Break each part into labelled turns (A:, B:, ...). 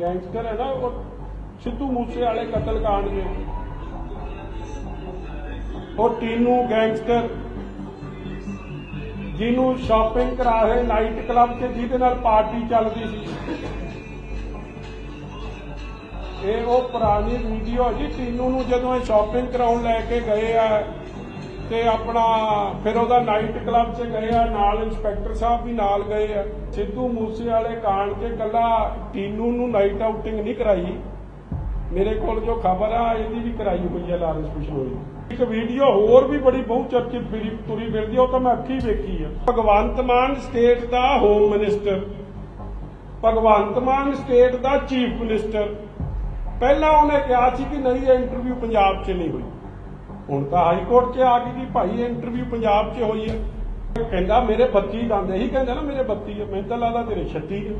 A: Gangster ਹੈ ਨਾ, ਉਹ ਸਿੱਧੂ ਮੂਸੇ ਵਾਲੇ ਕਤਲ ਕਾਂਡ ਦੇ ਉਹ ਟੀਨੂ ਗੈਂਗਸਟਰ, ਜਿਹਨੂੰ ਸ਼ਾਪਿੰਗ ਕਰਾ ਰਹੇ ਨਾਈਟ ਕਲੱਬ 'ਚ, ਜਿਹਦੇ ਨਾਲ ਪਾਰਟੀ ਚੱਲਦੀ ਸੀ। ਇਹ ਉਹ ਪੁਰਾਣੀ ਵੀਡੀਓ ਜੀ, ਟੀਨੂ ਨੂੰ ਜਦੋਂ ਇਹ ਸ਼ਾਪਿੰਗ ਕਰਾਉਣ ਲੈ ਕੇ ਗਏ ਆ ਤੇ ਆਪਣਾ ਫਿਰ ਉਹਦਾ ਨਾਈਟ ਕਲੱਬ 'ਚ ਗਏ ਆ, ਨਾਲ ਇੰਸਪੈਕਟਰ ਸਾਹਿਬ ਵੀ ਨਾਲ ਗਏ ਆ। ਸਿੱਧੂ ਮੂਸੇ ਵਾਲੇ ਕਾਂਡ 'ਚ ਕੱਲਾ ਟੀਨੂ ਨੂੰ ਨਾਈਟ ਆਊਟਿੰਗ ਨਹੀਂ ਕਰਾਈ। ਮੇਰੇ ਕੋਲ ਜੋ ਖਬਰ ਆ, ਇਹਦੀ ਵੀ ਕਰਾਈ ਹੋਈ ਹੈ ਲਾਰੈਂਸ ਬਿਸ਼ਨੋਈ ਇੱਕ ਵੀਡੀਓ ਹੋਰ ਵੀ ਬੜੀ ਬਹੁ ਚਰਚਿਤ ਫਿਰੀ ਤੁਰੀ ਫਿਰਦੀ ਉਹ ਤਾਂ ਮੈਂ ਅੱਖੀ ਵੇਖੀ ਆ। ਭਗਵੰਤ ਮਾਨ ਸਟੇਟ ਦਾ home minister Bhagwant Mann state ਦਾ ਚੀਫ ਮਿਨਿਸਟਰ ਪਹਿਲਾਂ ਉਹਨੇ ਕਿਹਾ ਸੀ ਕਿ ਨਹੀਂ, ਇਹ ਇੰਟਰਵਿਊ ਪੰਜਾਬ 'ਚ ਨਹੀਂ ਹੋਈ। ਹੁਣ ਤਾਂ ਹਾਈ ਕੋਰਟ 'ਚ ਆ ਗਈ ਕਿ ਭਾਈ ਇਹ ਇੰਟਰਵਿਊ ਪੰਜਾਬ 'ਚ ਹੋਈ ਹੈ। ਕਹਿੰਦਾ ਮੇਰੇ 32 ਦੰਦ ਇਹੀ ਕਹਿੰਦਾ ਨਾ ਮੇਰੇ 32 ਹੈ ਮੈਨੂੰ ਤਾਂ ਲੱਗਦਾ ਤੇਰੇ 36 ਹੈ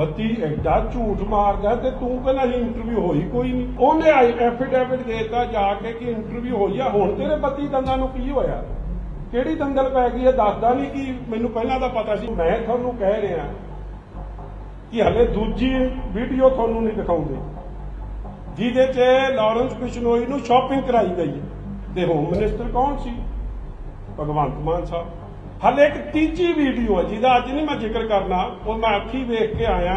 A: 32 ਐਡਾ ਝੂਠ ਮਾਰਦਾ ਤੇ ਤੂੰ ਕਹਿੰਦਾ ਸੀ ਇੰਟਰਵਿਊ ਹੋਈ ਕੋਈ ਨਹੀਂ। ਉਹਨੇ ਐਫੀਡੇਵਿਟ ਦੇਤਾ ਜਾ ਕੇ ਕਿ ਇੰਟਰਵਿਊ ਹੋਈ ਆ। ਹੁਣ ਤੇਰੇ 32 ਦੰਦਾਂ ਨੂੰ ਕੀ ਹੋਇਆ? ਕਿਹੜੀ ਦੰਦਲ ਪੈ ਗਈ ਹੈ? ਦੱਸਦਾ ਨਹੀਂ ਕਿ ਮੈਨੂੰ ਪਹਿਲਾਂ ਤਾਂ ਪਤਾ ਸੀ। ਮੈਂ ਤੁਹਾਨੂੰ ਕਹਿ ਰਿਹਾ ਕਿ ਹਲੇ ਦੂਜੀ ਵੀਡੀਓ ਤੁਹਾਨੂੰ ਨਹੀਂ ਦਿਖਾਉਂਦੇ। ਜਿਹਦੇ 'ਚ ਲਾਰੈਂਸ ਬਿਸ਼ਨੋਈ ਨੂੰ ਸ਼ਾਪਿੰਗ ਕਰਾਈ ਗਈ। ਤੇ ਹੋਮ ਮਿਨਿਸਟਰ ਕੌਣ ਸੀ? ਭਗਵੰਤ ਮਾਨ ਸਾਹਿਬ। ਹਲੇ ਇੱਕ ਤੀਜੀ ਵੀਡੀਓ ਹੈ ਜਿਹਦਾ ਅੱਜ ਨਹੀਂ ਮੈਂ ਜ਼ਿਕਰ ਕਰਨਾ। ਉਹ ਮੈਂ ਅੱਖੀ ਵੇਖ ਕੇ ਆਇਆ।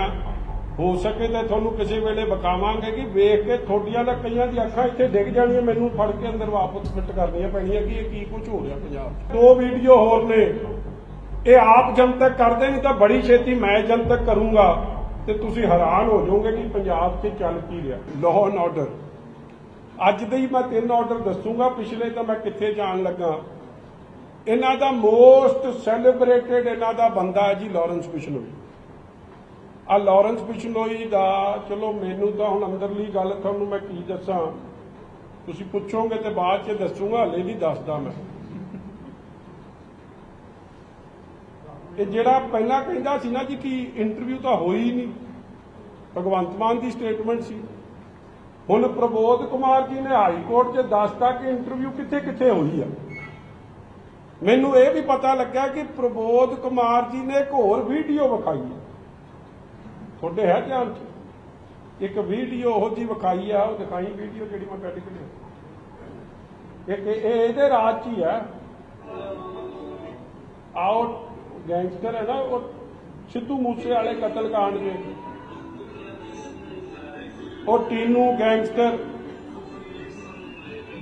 A: ਹੋ ਸਕੇ ਤਾਂ ਤੁਹਾਨੂੰ ਕਿਸੇ ਵੇਲੇ ਬਕਾਵਾਂਗੇ ਕਿ ਵੇਖ ਕੇ ਥੋਡੀਆਂ ਦਾ ਕਈਆਂ ਦੀ ਅੱਖਾਂ ਇੱਥੇ ਡਿੱਗ ਜਾਣੀਆਂ, ਮੈਨੂੰ ਫੜ ਕੇ ਅੰਦਰ ਵਾਪਸ ਫਿੱਟ ਕਰਨੀਆਂ ਪੈਣੀਆਂ ਕਿ ਇਹ ਕੀ ਕੁਝ ਹੋ ਰਿਹਾ ਪੰਜਾਬ ਦੋ ਵੀਡੀਓ ਹੋਰ ਨੇ। ਇਹ ਆਪ ਜਨਤਕ ਕਰਦੇ ਨਹੀਂ ਤਾਂ ਬੜੀ ਛੇਤੀ ਮੈਂ ਜਨਤਕ ਕਰੂੰਗਾ। ਤੇ ਤੁਸੀਂ ਹੈਰਾਨ ਹੋ ਜਾਓਗੇ ਕਿ ਪੰਜਾਬ 'ਚ ਚੱਲ ਕੀ ਰਿਹਾ। ਲਾਅ ਐਂਡ ਆਰਡਰ ਅੱਜ ਦੇ ਹੀ ਮੈਂ ਤਿੰਨ ਆਰਡਰ ਦੱਸੂਗਾ, ਪਿਛਲੇ ਤਾਂ ਮੈਂ ਕਿੱਥੇ ਜਾਣ ਲੱਗਾ। ਇਹਨਾਂ ਦਾ ਮੋਸਟ ਸੈਲੀਬ੍ਰੇਟਡ ਇਹਨਾਂ ਦਾ ਬੰਦਾ ਹੈ ਜੀ ਲਾਰੈਂਸ ਬਿਸ਼ਨੋਈ ਆ ਲਾਰੈਂਸ ਬਿਸ਼ਨੋਈ ਦਾ, ਚਲੋ ਮੈਨੂੰ ਤਾਂ ਹੁਣ ਅੰਦਰਲੀ ਗੱਲ ਤੁਹਾਨੂੰ ਮੈਂ ਕੀ ਦੱਸਾਂ। ਤੁਸੀਂ ਪੁੱਛੋਗੇ ਤੇ ਬਾਅਦ ਚ ਦੱਸੂਗਾ, ਹਲੇ ਨਹੀਂ ਦੱਸਦਾ ਮੈਂ। ਇਹ ਜਿਹੜਾ ਪਹਿਲਾਂ ਕਹਿੰਦਾ ਸੀ ਨਾ ਜੀ ਕਿ ਇੰਟਰਵਿਊ ਤਾਂ ਹੋਈ ਹੀ ਨਹੀਂ, ਭਗਵੰਤ ਮਾਨ ਦੀ ਸਟੇਟਮੈਂਟ ਸੀ। ਹੁਣ ਪ੍ਰਬੋਧ ਕੁਮਾਰ ਜੀ ਨੇ ਹਾਈ ਕੋਰਟ 'ਚ ਦੱਸਤਾ ਕਿ ਇੰਟਰਵਿਊ ਕਿੱਥੇ ਕਿੱਥੇ ਹੋਈ ਆ। ਮੈਨੂੰ ਇਹ ਵੀ ਪਤਾ ਲੱਗਾ ਕਿ ਪ੍ਰਬੋਧ ਕੁਮਾਰ ਜੀ ਨੇ ਇੱਕ ਹੋਰ ਵੀਡੀਓ ਵਿਖਾਈ ਹੈ ਤੁਹਾਡੇ ਹੈ ਧਿਆਨ 'ਚ? ਇੱਕ ਵੀਡੀਓ ਉਹ ਜੀ ਵਿਖਾਈ ਆ, ਉਹ ਦਿਖਾਈ ਵੀਡੀਓ ਜਿਹੜੀ ਮੈਂ ਕੱਢ ਕੇ ਲਿਆ ਇੱਕ ਇਹਦੇ ਰਾਜ 'ਚ ਹੀ ਹੈ ਆਓ ਗੈਂਗਸਟਰ ਹੈ ਨਾ, ਉਹ ਸਿੱਧੂ ਮੂਸੇ ਵਾਲੇ ਕਤਲ ਕਾਂਡ ਦੇ। ਉਹ ਟੀਨੂ ਗੈਂਗਸਟਰ,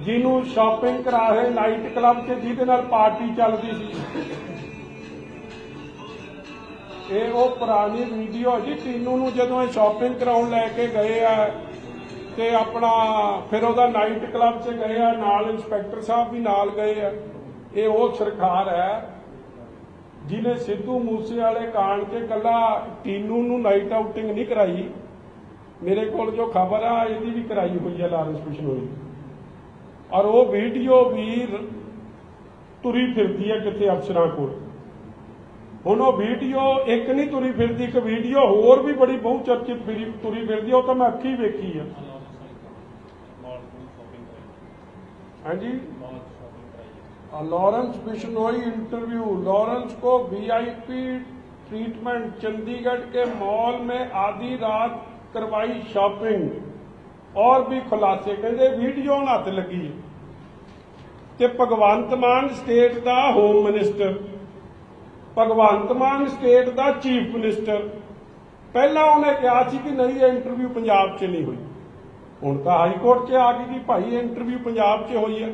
A: ਜਿਹਨੂੰ ਸ਼ਾਪਿੰਗ ਕਰਾ ਰਹੇ ਨਾਈਟ ਕਲੱਬ 'ਚ, ਜਿਹਦੇ ਨਾਲ ਪਾਰਟੀ ਚੱਲਦੀ ਸੀ। ਇਹ ਉਹ ਪੁਰਾਣੀ ਵੀਡੀਓ ਜੀ, ਟੀਨੂ ਨੂੰ ਜਦੋਂ ਇਹ ਸ਼ਾਪਿੰਗ ਕਰਾਉਣ ਲੈ ਕੇ ਗਏ ਆ, ਤੇ ਆਪਣਾ ਫਿਰ ਉਹਦਾ ਨਾਈਟ ਕਲੱਬ 'ਚ ਗਏ ਆ, ਨਾਲ ਇੰਸਪੈਕਟਰ ਸਾਹਿਬ ਵੀ ਨਾਲ ਗਏ ਆ। ਇਹ ਉਹ ਸਰਕਾਰ ਹੈ ਜਿਹਨੇ ਸਿੱਧੂ ਮੂਸੇ ਵਾਲੇ ਕਾਂਡ 'ਚ ਕੱਲਾ ਟੀਨੂ ਨੂੰ ਨਾਈਟ ਆਊਟਿੰਗ ਨਹੀਂ ਕਰਾਈ ਮੇਰੇ ਕੋਲ ਜੋ ਖਬਰ ਆ ਇਹਦੀ ਵੀ ਕਰਾਈ ਹੋਈ ਹੈ ਲਾਰੈਂਸ ਬਿਸ਼ਨੋਈ ਔਰ ਉਹ ਵੀਡੀਓ ਵੀ ਤੁਰੀ ਫਿਰਦੀ ਹੈ ਕਿਤੇ ਅਫਸਰਾਂ ਕੋਲ। ਹੁਣ ਉਹ ਵੀਡੀਓ ਇੱਕ ਨਹੀਂ ਤੁਰੀ ਫਿਰਦੀ ਇੱਕ ਵੀਡੀਓ ਹੋਰ ਵੀ ਬੜੀ ਬਹੁ ਚਰਚਿਤ ਤੁਰੀ ਫਿਰਦੀ ਉਹ ਤਾਂ ਮੈਂ ਅੱਖੀ ਵੇਖੀ ਆ। ਹਾਂਜੀ? लॉरेंस बिश्नोई इंटरव्यू लॉरेंस को वीआईपी ट्रीटमेंट चंडीगढ़ के मॉल में आधी रात करवाई शॉपिंग और भी खुलासे कहते वीडियो ਹੁਣ ਹੱਥ ਲੱਗੀ ਹੈ ਤੇ ਭਗਵੰਤ ਮਾਨ ਸਟੇਟ ਦਾ home minister Bhagwant Mann state ਦਾ ਚੀਫ ਮਿਨਿਸਟਰ ਪਹਿਲਾਂ ਉਹਨੇ ਕਿਹਾ ਸੀ ਕਿ ਨਹੀਂ ਇਹ ਇੰਟਰਵਿਊ ਪੰਜਾਬ 'ਚ ਨਹੀਂ ਹੋਈ ਹੁਣ ਤਾਂ ਹਾਈ ਕੋਰਟ 'ਚ ਆ ਗਈ ਕਿ ਭਾਈ ਇਹ ਇੰਟਰਵਿਊ ਪੰਜਾਬ 'ਚ ਹੋਈ ਹੈ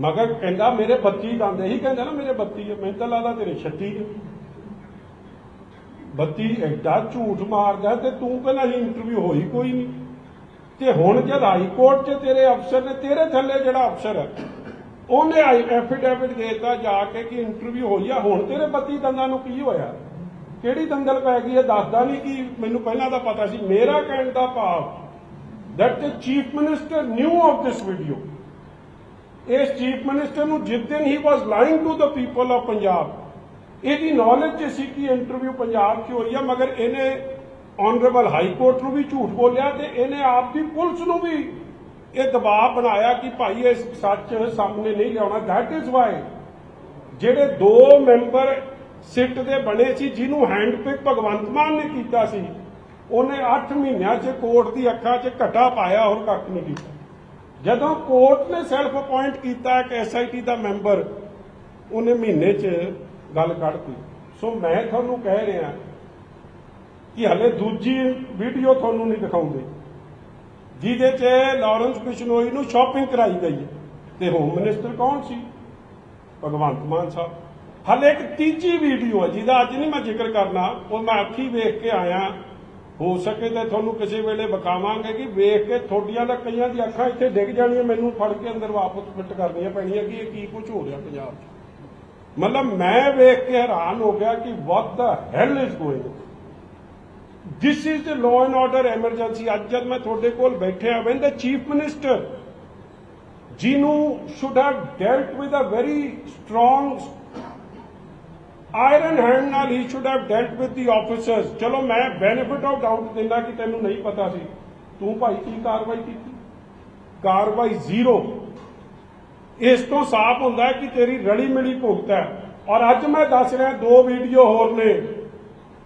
A: ਮਗਰ ਕਹਿੰਦਾ ਮੇਰੇ 32 ਦੰਦ ਇਹੀ ਕਹਿੰਦਾ ਨਾ ਮੇਰੇ 32 ਹੈ ਮੈਨੂੰ ਤਾਂ ਲੱਗਦਾ ਤੇਰੇ 36 ਹੈ 32 ਐਡਾ ਝੂਠ ਮਾਰਦਾ ਤੇ ਤੂੰ ਕਹਿੰਦਾ ਸੀ ਇੰਟਰਵਿਊ ਹੋਈ ਕੋਈ ਨਹੀਂ। ਤੇ ਹੁਣ ਜਦ ਹਾਈ ਕੋਰਟ 'ਚ ਤੇਰੇ ਅਫਸਰ ਨੇ, ਤੇਰੇ ਥੱਲੇ ਜਿਹੜਾ ਅਫਸਰ ਹੈ ਉਹਨੇ ਐਫੀਡੇਵਿਟ ਦੇਤਾ ਜਾ ਕੇ ਕਿ ਇੰਟਰਵਿਊ ਹੋਈ ਆ। ਹੁਣ ਤੇਰੇ 32 ਦੰਦਾਂ ਨੂੰ ਕੀ ਹੋਇਆ? ਕਿਹੜੀ ਦੰਦਲ ਪੈ ਗਈ ਇਹ ਦੱਸਦਾ ਨਹੀਂ ਕਿ ਮੈਨੂੰ ਪਹਿਲਾਂ ਦਾ ਪਤਾ ਸੀ। ਮੇਰਾ ਕਹਿਣ ਦਾ ਭਾਵ, that the chief minister knew of this video ਇਸ ਚੀਫ ਮਿਨਿਸਟਰ ਨੂੰ ਜਿਸ ਦਿਨ ਹੀ was lying to the people of Punjab ਇਹਦੀ ਨੌਲੇਜ ਚ ਸੀ ਕਿ ਇੰਟਰਵਿਊ ਪੰਜਾਬ 'ਚ ਹੋਈ ਆ, ਮਗਰ ਇਹਨੇ ਆਨਰੇਬਲ ਹਾਈ ਕੋਰਟ ਨੂੰ ਵੀ ਝੂਠ ਬੋਲਿਆ ਤੇ ਇਹਨੇ ਆਪ ਦੀ ਪੁਲਿਸ ਨੂੰ ਵੀ ਇਹ ਦਬਾਅ ਬਣਾਇਆ ਕਿ ਭਾਈ ਇਹ ਸੱਚ ਸਾਹਮਣੇ ਨਹੀਂ ਲਿਆਉਣਾ। ਦੈਟ ਇਜ਼ ਵਾਈ ਜਿਹੜੇ ਦੋ ਮੈਂਬਰ ਸਿੱਟ ਦੇ ਬਣੇ ਸੀ, ਜਿਹਨੂੰ ਹੈਂਡਪਿਕ ਭਗਵੰਤ ਮਾਨ ਨੇ ਕੀਤਾ ਸੀ, ਉਹਨੇ 8 ਮਹੀਨਿਆਂ 'ਚ ਕੋਰਟ ਦੀ ਅੱਖਾਂ 'ਚ ਘਟਾ ਪਾਇਆ, ਹੋਰ ਕੱਖ ਨਹੀਂ ਕੀਤਾ। ਜਦੋਂ ਕੋਰਟ ਨੇ ਸੈਲਫ ਅਪਾਇੰਟ ਕੀਤਾ ਇੱਕ ਐਸਆਈਟੀ ਦਾ ਮੈਂਬਰ ਉਹਨੇ ਮਹੀਨੇ 'ਚ ਗੱਲ ਕੱਢਤੀ। ਸੋ ਮੈਂ ਤੁਹਾਨੂੰ ਕਹਿ ਰਿਹਾ ਕਿ ਹਲੇ ਦੂਜੀ ਵੀਡੀਓ ਤੁਹਾਨੂੰ ਨਹੀਂ ਦਿਖਾਉਂਦੇ। ਜਿਹਦੇ 'ਚ ਲਾਰੈਂਸ ਬਿਸ਼ਨੋਈ ਨੂੰ ਸ਼ਾਪਿੰਗ ਕਰਾਈ ਗਈ ਤੇ ਹੋਮ ਮਿਨਿਸਟਰ ਕੌਣ ਸੀ? ਭਗਵੰਤ ਮਾਨ ਸਾਹਿਬ। ਹਲੇ ਇੱਕ ਤੀਜੀ ਵੀਡੀਓ ਹੈ, ਜਿਹਦਾ ਅੱਜ ਨਹੀਂ ਮੈਂ ਜ਼ਿਕਰ ਕਰਨਾ, ਉਹ ਮੈਂ ਅੱਖੀ ਵੇਖ ਕੇ ਆਇਆ। ਹੋ ਸਕੇ ਤਾਂ ਤੁਹਾਨੂੰ ਕਿਸੇ ਵੇਲੇ ਵਿਖਾਵਾਂਗੇ ਕਿ ਵੇਖ ਕੇ ਤੁਹਾਡੀਆਂ ਦਾ ਕਈਆਂ ਦੀ ਅੱਖਾਂ ਇੱਥੇ ਡਿੱਗ ਜਾਣੀਆਂ, ਮੈਨੂੰ ਫੜ ਕੇ ਅੰਦਰ ਵਾਪਸ ਫਿੱਟ ਕਰਨੀਆਂ ਪੈਣੀਆਂ ਕਿ ਇਹ ਕੀ ਕੁਝ ਹੋ ਰਿਹਾ ਪੰਜਾਬ 'ਚ? ਮਤਲਬ ਮੈਂ ਵੇਖ ਕੇ ਹੈਰਾਨ ਹੋ ਗਿਆ ਕਿ what the hell is going this is the law and order emergency ਅੱਜ ਜਦ ਮੈਂ ਤੁਹਾਡੇ ਕੋਲ ਬੈਠਿਆ ਵੈਨ ਦਾ ਚੀਫ ਮਿਨਿਸਟਰ ਜਿਹਨੂੰ should have dealt with a very strong iron hand ਨਾਲ ਹੀ should have dealt with the officers. ਚਲੋ ਮੈਂ benefit of doubt ਦਿੰਦਾ ਕਿ ਤੈਨੂੰ ਨਹੀਂ ਪਤਾ ਸੀ। ਤੂੰ ਭਾਈ ਕੀ ਕਾਰਵਾਈ ਕੀਤੀ? ਕਾਰਵਾਈ ਜ਼ੀਰੋ ਇਸ ਤੋਂ ਸਾਫ਼ ਹੁੰਦਾ ਹੈ ਕਿ ਤੇਰੀ ਰਲੀ ਮਿਲੀ ਭੁਗਤ ਹੈ। ਔਰ ਅੱਜ ਮੈਂ ਦੱਸ ਰਿਹਾ, ਦੋ ਵੀਡੀਓ ਹੋਰ ਨੇ।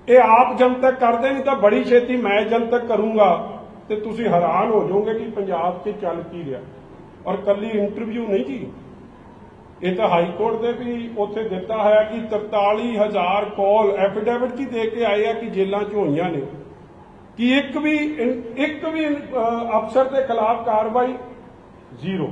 A: ਇਹ ਆਪ ਜਨਤਕ ਕਰਦੇ ਨਹੀਂ ਤਾਂ ਬੜੀ ਛੇਤੀ ਮੈਂ ਜਨਤਕ ਕਰੂੰਗਾ। ਤੇ ਤੁਸੀਂ ਹੈਰਾਨ ਹੋ ਜਾਓਗੇ ਕਿ ਪੰਜਾਬ 'ਚ ਚੱਲ ਕੀ ਰਿਹਾ। ਔਰ ਕੱਲੀ ਇੰਟਰਵਿਊ ਨਹੀਂ ਜੀ। ਇਹ ਤਾਂ ਹਾਈ ਕੋਰਟ ਦੇ ਵੀ ਉੱਥੇ ਦਿੱਤਾ ਹੋਇਆ ਕਿ 43000 ਕਾਲ ਐਫੀਡੇਵਿਟ ਕੀ ਦੇ ਕੇ ਆਏ ਆ ਕਿ ਜੇਲਾਂ 'ਚ ਹੋਈਆਂ ਨੇ। ਕਿ ਇੱਕ ਵੀ ਇੱਕ ਵੀ ਅਫਸਰ ਦੇ ਖਿਲਾਫ ਕਾਰਵਾਈ ਜ਼ੀਰੋ।